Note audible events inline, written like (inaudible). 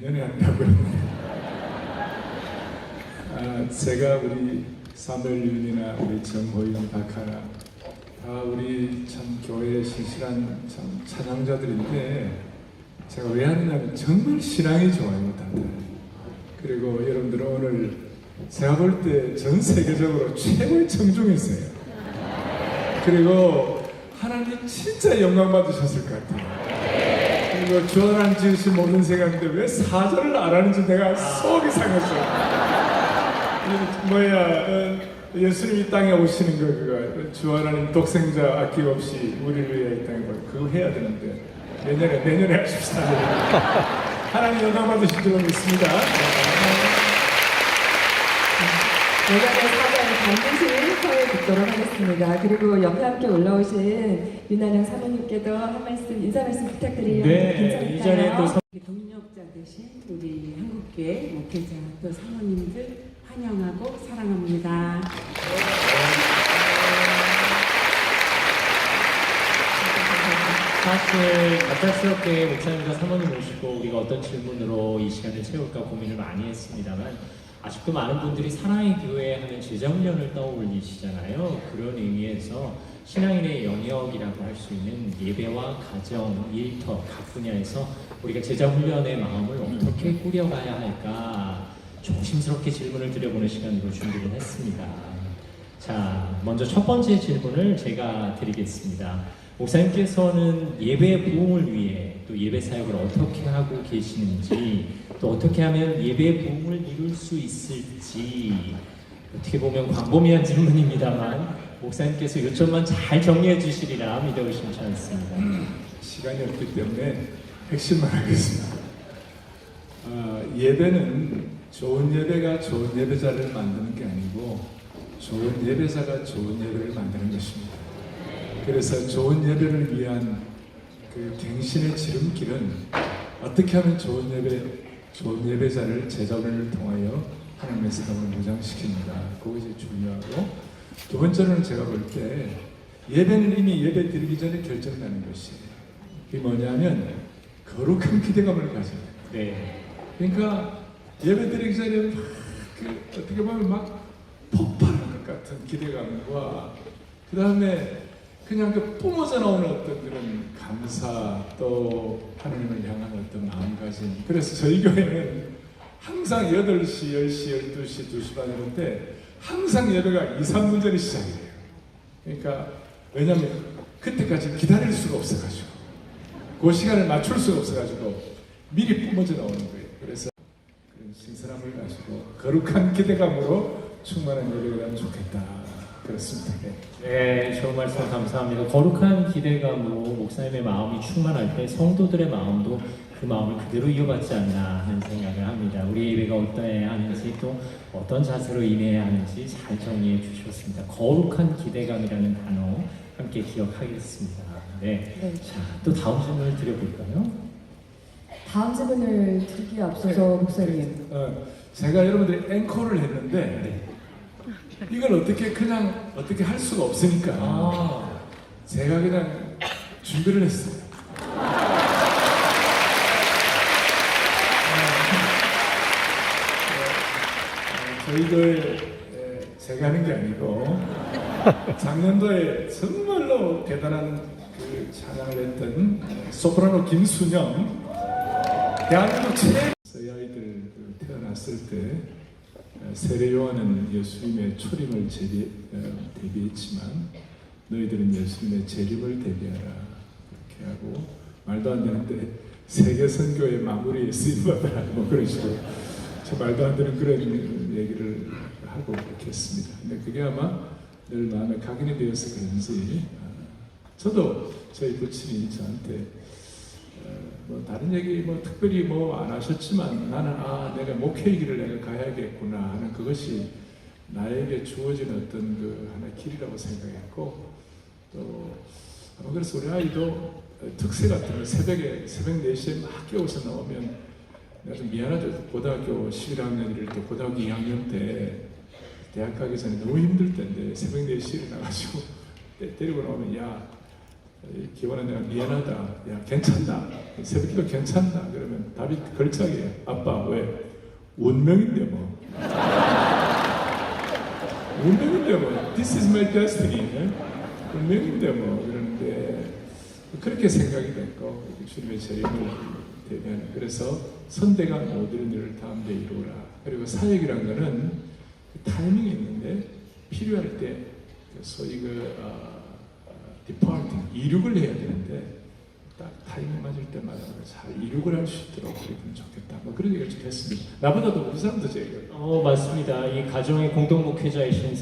내년에 한다고요. 아, 제가 우리 사멜윤이나 우리 정호윤 박하나 다 우리 참 교회의 신실한 참 찬양자들인데 제가 왜 하느냐면 정말 신앙이 좋아요 다들. 그리고 여러분들 오늘 제가 볼 때 전 세계적으로 최고의 청중이세요. 그리고 하나님 진짜 영광 받으셨을 것 같아요. 그리고 주어란 지으신 모든 생각인데 왜 사절을 안 하는지 내가 속이 상했어요. 이 뭐야 어, 예수님이 땅에 오시는 거 그거 주 하나님 독생자 아낌없이 우리를 위해 이 땅에 올 그거 해야 되는데 내년에 내년에 하십시다. 하나님 영광 받으실 줄 믿습니다. 사장을 반드시 서해 듣도록 하겠습니다. 그리고 옆에 함께 올라오신 윤나영 사모님께도 한 말씀, 인사 말씀 부탁드려요. 네, 이 자리에 또 선- 우리 동력자 되신 우리 한국계 목회자 또 사모님들 환영하고 사랑합니다. 사실 갑작스럽게 목사님과 사모님 모시고 우리가 어떤 질문으로 이 시간을 채울까 고민을 많이 했습니다만 아직도 많은 분들이 사랑의 교회 하는 제자훈련을 떠올리시잖아요. 그런 의미에서 신앙인의 영역이라고 할 수 있는 예배와 가정, 일터 각 분야에서 우리가 제자훈련의 마음을 어떻게 꾸려가야 할까 조심스럽게 질문을 드려보는 시간으로 준비를 했습니다. 자, 먼저 첫 번째 질문을 제가 드리겠습니다. 목사님께서는 예배 부흥을 위해 또 예배 사역을 어떻게 하고 계시는지 또 어떻게 하면 예배 부흥을 이룰 수 있을지 어떻게 보면 광범위한 질문입니다만 목사님께서 요점만 잘 정리해 주시리라 믿어 의심치 않습니다. 시간이 없기 때문에 핵심만 하겠습니다. 아, 예배는 좋은 예배가 좋은 예배자를 만드는 게 아니고 좋은 예배자가 좋은 예배를 만드는 것입니다. 그래서 좋은 예배를 위한 그 갱신의 지름길은 어떻게 하면 좋은 예배, 좋은 예배자를 제자를 통하여 하나님의 사람을 무장시킵니다. 그것이 중요하고 두 번째로는 제가 볼 때 예배는 이미 예배 드리기 전에 결정나는 것이에요. 그게 뭐냐면 거룩한 기대감을 가져야 돼요. 네. 그러니까 예배 드리기 전에 막 그, 어떻게 보면 막 폭발하는 것 같은 기대감과 그 다음에 그냥 그 뿜어져 나오는 어떤 그런 감사 또 하나님을 향한 어떤 마음가짐 그래서 저희 교회는 항상 8시, 10시, 12시, 2시 반 이럴 때 항상 예배가 2, 3분 전에 시작이 돼요. 그러니까 왜냐하면 그때까지 기다릴 수가 없어가지고 그 시간을 맞출 수가 없어가지고 미리 뿜어져 나오는 거예요. 그래서 그런 신선함을 가지고 거룩한 기대감으로 충만한 예배가 되면 좋겠다. 그렇습니다. 네. 네, 좋은 말씀 감사합니다. 거룩한 기대감으로 목사님의 마음이 충만할 때 성도들의 마음도 그 마음을 그대로 이어받지 않나 하는 생각을 합니다. 우리 예배가 어떠해야 하는지 또 어떤 자세로 임해야 하는지 잘 정리해 주셨습니다. 거룩한 기대감이라는 단어 함께 기억하겠습니다. 네. 네. 자, 또 다음 질문을 드려볼까요? 다음 질문을 드리기에 앞서서 목사님. 어, 제가 여러분들이 앵콜을 했는데 네. 이걸 어떻게 그냥 어떻게 할 수가 없으니까 아, 제가 그냥 준비를 했어요. 어, 저희들 에, 제가 하는 게 아니고 작년도에 정말로 대단한 그 찬양을 했던 소프라노 김순영 대한민국 최 저희 아이들 그 태어났을 때 어, 세례 요한은 예수님의 초림을 제비, 어, 대비했지만 너희들은 예수님의 재림을 대비하라. 그렇게 하고 말도 안 되는데 세계 선교의 마무리에 쓰임 받아라. 뭐 그런 식으로. 저 말도 안 되는 그런 얘기를 하고 그렇게 했습니다. 근데 그게 아마 늘 마음에 각인이 되어서 그런지 어, 저도 저희 부친이 저한테 어, 뭐 다른 얘기 뭐 특별히 뭐 안 하셨지만 나는 아 내가 목회의 길을 내가 가야겠구나 하는 그것이 나에게 주어진 어떤 그 하나의 길이라고 생각했고 또 아마 그래서 우리 아이도 특세 같은 거 새벽에 새벽 4시에 막 깨워서 나오면 내가 좀 미안하죠. 고등학교 11학년 이럴 때 고등학교 2학년 때 대학 가기 전에 너무 힘들 때인데 새벽 4시에 나가지고 (laughs) 데리고 나오면 야 기원은 내가 미안하다. 야 괜찮다. 새벽기도 괜찮다. 그러면 답이 걸작이에요. 아빠 왜? 운명인데 뭐. 운명인데 뭐. This is my destiny. 예? 운명인데 뭐 그러는데 그렇게 생각이 됐고 주님의 재림을 되면 그래서 선대가 모든 일을 다음에 이루라. 그리고 사역이란 거는 타이밍이 있는데 필요할 때 소위 그 어, 어, departing 이륙을 해야 되는데 딱 타이밍 맞을 때마다 잘 이륙을 할 수 있도록 그랬으면 좋겠다. 뭐 그런 얘기를 좀 했습니다. 나보다도 우리 사람도 제가 어, 맞습니다. 이 가정의 공동 목회자이신